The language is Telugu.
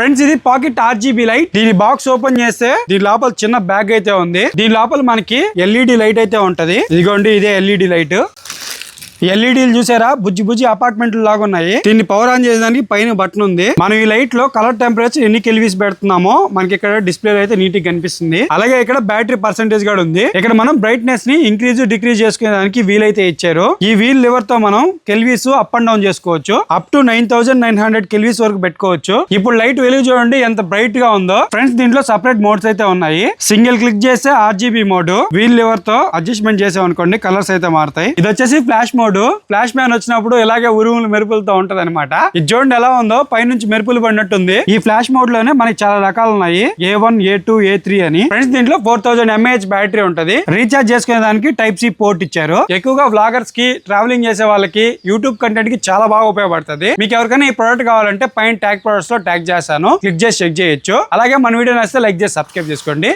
ఫ్రెండ్స్ ఇది పాకెట్ ఆర్జీబీ లైట్. దీని బాక్స్ ఓపెన్ చేస్తే దీని లోపల చిన్న బ్యాగ్ అయితే ఉంది. దీని లోపల మనకి ఎల్ఈడి లైట్ అయితే ఉంటది. ఇదిగోండి ఇదే ఎల్ఈడి లైట్. ఎల్ఈడీలు చూసారా? బుజ్జి బుజ్జి అపార్ట్మెంట్లు లాగా ఉన్నాయి దీన్ని పవర్ ఆన్ చేయడానికి పైన బటన్ ఉంది. మనం ఈ లైట్లో కలర్ టెంపరేచర్ ఎన్ని కెల్వీస్ పెడుతున్నామో మనకి ఇక్కడ డిస్ప్లే అయితే నీట్గా కనిపిస్తుంది. అలాగే ఇక్కడ బ్యాటరీ పర్సెంటేజ్ కూడా ఉంది. ఇక్కడ మనం బ్రైట్నెస్ని ఇంక్రీజ్ డిక్రీజ్ చేసుకునేదానికి వీల్ అయితే ఇచ్చారు. ఈ వీల్ లివర్తో మనం కెల్వీస్ అప్ అండ్ డౌన్ చేసుకోవచ్చు. Up to nine thousand nine hundred kelvins వరకు పెట్టుకోవచ్చు. ఇప్పుడు లైట్ వెలుగు చూడండి ఎంత బ్రైట్గా ఉందో. ఫ్రెండ్స్ దీంట్లో సపరేట్ మోడ్స్ అయితే ఉన్నాయి. సింగిల్ క్లిక్ చేస్తే ఆర్జీబీ మోడ్. వీల్ లివర్తో అడ్జస్ట్మెంట్ చేసాం అనుకోండి కలర్స్ అయితే మారుతాయి. ఇది వచ్చేసి ఫ్లాష్ మోడ్. ఫ్లాష్ మ్యాన్ వచ్చినప్పుడు ఇలాగే ఉరుములు మెరుపులతో ఉంటది అనమాట ఇది చూడండి ఎలా ఉందో పైనుంచి మెరుపులు పడినట్టుంది. ఈ ఫ్లాష్ మోడ్లోనే మనకి చాలా రకాలు ఉన్నాయి. A one A two A three అని. ఫ్రెండ్స్ దీంట్లో ఫోర్ థౌసండ్ ఎంఏహెచ్ బ్యాటరీ ఉంటది. రీఛార్జ్ చేసుకునే దానికి టైప్ సి పోర్ట్ ఇచ్చారు. ఎక్కువగా వ్లాగర్స్కి ట్రావెలింగ్ చేసే వాళ్ళకి యూట్యూబ్ కంటెంట్కి చాలా బాగా ఉపయోగపడుతుంది. మీకు ఎవరికైనా ఈ ప్రోడక్ట్ కావాలంటే పైన ట్యాగ్ ప్రొడక్ట్స్లో ట్యాగ్ చేస్తాను. క్లిక్ చేసి చెక్ చేయొచ్చు. అలాగే మన వీడియో నచ్చితే లైక్ చేసి సబ్స్క్రైబ్ చేసుకోండి.